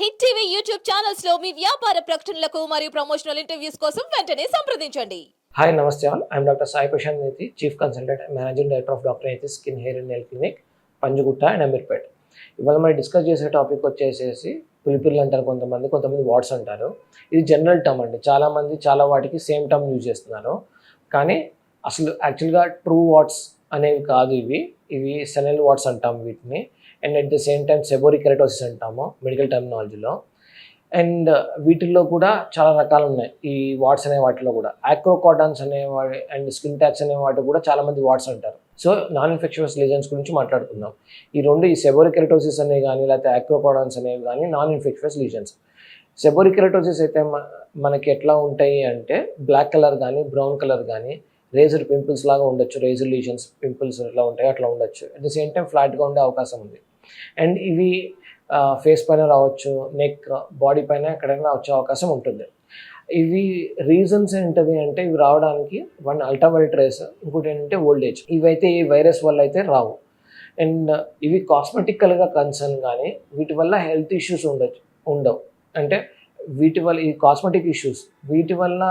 Hit TV YouTube ఛానల్స్లో మీ వ్యాపార ప్రకటనలకు మరియు ప్రమోషనల్ ఇంటర్వ్యూస్ కోసం వెంటనే సంప్రదించండి. Hi namaste all. I'm doctor Sai Prashant Neti chief consultant and managing director of doctor Neti skin hair and nail clinic Panjagutta and Ameerpet. ఇవాళ మనం discuss చేసే topic వచ్చేసేసి పులిపిల్లు అంటారు కొంతమంది కొంతమంది వాట్స్ అంటారు. ఇది జనరల్ టర్మ్ అండి. చాలామంది చాలా వాటికి సేమ్ టర్మ్ యూజ్ చేస్తున్నారు. కానీ అసలు యాక్చువల్గా ట్రూ వాట్స్ అనేవి కాదు ఇవి. ఇవి సెనల్ వాట్స్ అంటాం వీటిని. And at the same time seborrheic keratosis అంటాము మెడికల్ టెర్మినాలజీలో అండ్ వీటిల్లో కూడా చాలా రకాలు ఉన్నాయి ఈ వాట్స్ అనే వాటిలో కూడా. ఆక్రోకాటన్స్ అనే వాటి అండ్ స్కిన్ ట్యాక్స్ అనే వాటి కూడా చాలామంది వాట్స్ అంటారు. సో నాన్ ఇన్ఫెక్షన్స్ లీజన్స్ గురించి మాట్లాడుకుందాం. ఈ రెండు ఈ సెబోరికెరటోసిస్ అనేవి కానీ లేకపోతే ఆక్రోకాటన్స్ అనేవి కానీ నాన్ ఇన్ఫెక్షన్స్ లీజన్స్ సెబోరికెరటోసిస్ అయితే మనకి ఎట్లా ఉంటాయి అంటే బ్లాక్ కలర్ కానీ బ్రౌన్ కలర్ కానీ రేజర్ పింపుల్స్ లాగా ఉండొచ్చు. రేజర్ లీజన్స్ పింపుల్స్ ఎట్లా ఉంటాయి అట్లా ఉండొచ్చు. అట్ ద సేమ్ టైం ఫ్లాట్గా ఉండే అవకాశం ఉంది. అండ్ ఇవి ఫేస్ పైన రావచ్చు నెక్ బాడీ పైన ఎక్కడైనా వచ్చే అవకాశం ఉంటుంది. ఇవి రీజన్స్ ఏంటది అంటే ఇవి రావడానికి వన్ అల్ట్రావైలెట్ రేస్ ఇంకోటి ఏంటంటే ఓల్డ్ ఏజ్. ఇవైతే ఈ వైరస్ వల్ల అయితే రావు. అండ్ ఇవి కాస్మెటికల్గా కన్సర్న్ కానీ వీటి వల్ల హెల్త్ ఇష్యూస్ ఉండొచ్చు ఉండవు. అంటే వీటి వల్ల ఈ కాస్మెటిక్ ఇష్యూస్ వీటి వల్ల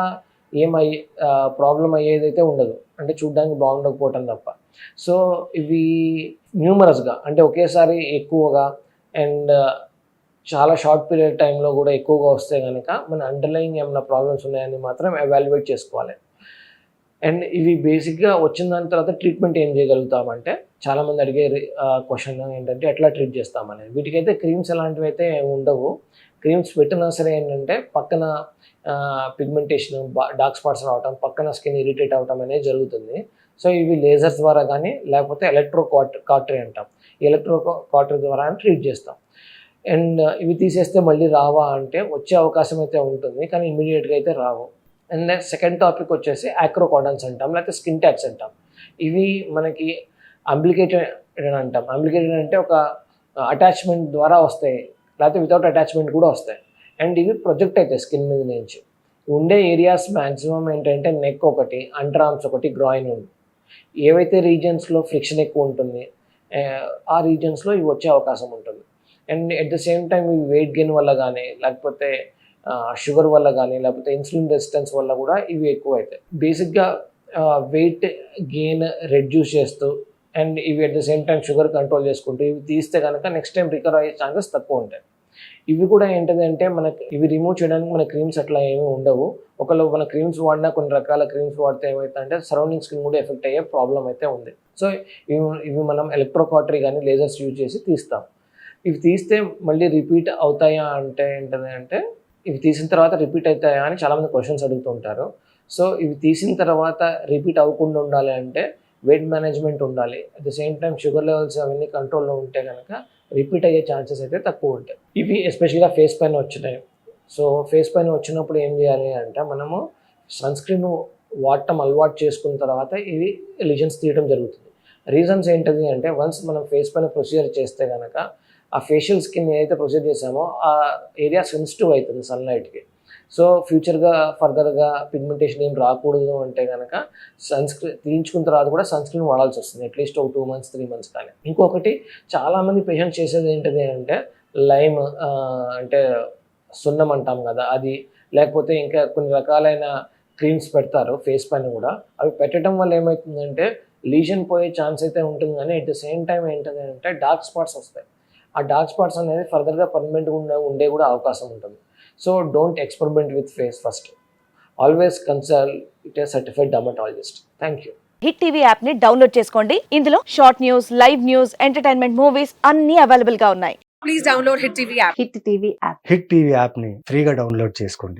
ఏమయ్యే ప్రాబ్లం అయ్యేదైతే ఉండదు. అంటే చూడ్డానికి బాగుండకపోవటం తప్ప. సో ఇవి న్యూమరస్గా అంటే ఒకేసారి ఎక్కువగా అండ్ uh, చాలా షార్ట్ పీరియడ్ టైంలో కూడా ఎక్కువగా వస్తే కనుక మన అండర్లయింగ్ ఏమైనా ప్రాబ్లమ్స్ ఉన్నాయని మాత్రం ఎవాల్యుయేట్ చేసుకోవాలి. అండ్ ఇవి బేసిక్గా వచ్చిన దాని తర్వాత ట్రీట్మెంట్ ఏం చేయగలుగుతామంటే చాలామంది అడిగే uh, క్వశ్చన్ ఏంటంటే ఎట్లా ట్రీట్ చేస్తామనేది. వీటికైతే క్రీమ్స్ అలాంటివి అయితే ఉండవు. క్రీమ్స్ పెట్టినా సరే ఏంటంటే పక్కన పిగ్మెంటేషన్ డార్క్ స్పాట్స్ రావటం పక్కన స్కిన్ ఇరిటేట్ అవటం అనేది జరుగుతుంది. సో ఇవి లేజర్స్ ద్వారా కానీ లేకపోతే ఎలక్ట్రో కాట్ కాటరీ అంటాం. ఎలక్ట్రో కాటరీ ద్వారా ట్రీట్ చేస్తాం. అండ్ ఇవి తీసేస్తే మళ్ళీ రావా అంటే వచ్చే అవకాశం అయితే ఉంటుంది కానీ ఇమీడియట్గా అయితే రావు. అండ్ సెకండ్ టాపిక్ వచ్చేసి యాక్రోకాడన్స్ అంటాం లేకపోతే స్కిన్ ట్యాక్స్ అంటాం. ఇవి మనకి అంబ్లికేటెడ్ అని అంటాం. అంప్లికేటెడ్ అంటే ఒక అటాచ్మెంట్ ద్వారా వస్తాయి లేకపోతే వితౌట్ అటాచ్మెంట్ కూడా వస్తాయి. అండ్ ఇవి ప్రొజెక్ట్ అవుతాయి స్కిన్ మీద నుంచి. ఉండే ఏరియాస్ మ్యాక్సిమం ఏంటంటే నెక్ ఒకటి అండర్ ఆర్మ్స్ ఒకటి గ్రాయిన్ ఉంది ఏవైతే రీజన్స్లో ఫ్రిక్షన్ ఎక్కువ ఉంటుంది ఆ, రీజన్స్లో ఇవి వచ్చే అవకాశం ఉంటుంది. And at the same time ఇవి వెయిట్ గెయిన్ వల్ల కానీ లేకపోతే షుగర్ వల్ల కానీ లేకపోతే ఇన్సులిన్ రెసిస్టెన్స్ వల్ల కూడా ఇవి ఎక్కువ అవుతాయి బేసిక్గా వెయిట్ గెయిన్ రెడ్యూస్ చేస్తూ అండ్ ఇవి at the same time sugar control చేసుకుంటూ ఇవి తీస్తే కనుక నెక్స్ట్ టైం రికవర్ అయ్యే ఛాన్సెస్ తక్కువ ఉంటాయి. ఇవి కూడా ఏంటంటే మనకి ఇవి రిమూవ్ చేయడానికి మన క్రీమ్స్ అట్లా ఏమీ ఉండవు. ఒకవేళ మన క్రీమ్స్ వాడినా కొన్ని రకాల క్రీమ్స్ వాడితే ఏమవుతుందంటే సరౌండింగ్ స్కిన్ కూడా ఎఫెక్ట్ అయ్యే ప్రాబ్లం అయితే ఉంది. సో ఇవి ఇవి మనం ఎలక్ట్రోకాటరీ కానీ లేజర్స్ యూజ్ చేసి తీస్తాం. ఇవి తీస్తే మళ్ళీ రిపీట్ అవుతాయా అంటే ఏంటది అంటే ఇవి తీసిన తర్వాత రిపీట్ అవుతాయా అని చాలామంది క్వశ్చన్స్ అడుగుతుంటారు. సో ఇవి తీసిన తర్వాత రిపీట్ అవ్వకుండా ఉండాలి అంటే వెయిట్ మేనేజ్మెంట్ ఉండాలి. At the same time sugar levels అవన్నీ కంట్రోల్లో ఉంటే కనుక రిపీట్ అయ్యే ఛాన్సెస్ అయితే తక్కువ ఉంటాయి. ఇవి ఎస్పెషల్గా ఫేస్ పైన వచ్చినాయి. సో ఫేస్ పైన వచ్చినప్పుడు ఏం చేయాలి అంటే మనము సన్ స్క్రీన్ వాడటం అలవాటు చేసుకున్న తర్వాత ఇవి లిజన్స్ తీయడం జరుగుతుంది. రీజన్స్ ఏంటది అంటే వన్స్ మనం ఫేస్ పైన ప్రొసీజర్ చేస్తే కనుక ఆ ఫేషియల్ స్కిన్ ఏదైతే ప్రొసీజర్ చేసామో ఆ ఏరియా సెన్సిటివ్ అవుతుంది సన్లైట్కి. సో ఫ్యూచర్గా ఫర్దర్గా పిగ్మెంటేషన్ ఏం రాకూడదు అంటే కనుక సన్ స్క్రీన్ తీయించుకున్న తర్వాత కూడా సన్ స్క్రీన్ వాడాల్సి వస్తుంది అట్లీస్ట్ ఒక టూ మంత్స్ త్రీ మంత్స్ కానీ. ఇంకొకటి చాలామంది పేషెంట్స్ చేసేది ఏంటిది అంటే లైమ్ అంటే సున్నం అంటాం కదా అది లేకపోతే ఇంకా కొన్ని రకాలైన క్రీమ్స్ పెడతారు ఫేస్ పైన కూడా అవి పెట్టడం వల్ల ఏమవుతుందంటే లీజన్ పోయే ఛాన్స్ అయితే ఉంటుంది కానీ అట్ ద సేమ్ టైం ఏంటంటే అంటే డార్క్ స్పాట్స్ వస్తాయి. ఆ డార్క్ స్పాట్స్ అనేది ఫర్దర్గా పర్మనెంట్గా ఉండే ఉండే కూడా అవకాశం ఉంటుంది. So don't experiment with face first always consult it a certified dermatologist thank you hit TV యాప్ని డౌన్లోడ్ చేసుకోండి. ఇందులో short news live news entertainment movies అన్ని అవైలబుల్గా ఉన్నాయి. Please download Hit TV app. Hit TV app hit TV యాప్ని ఫ్రీగా download చేసుకోండి.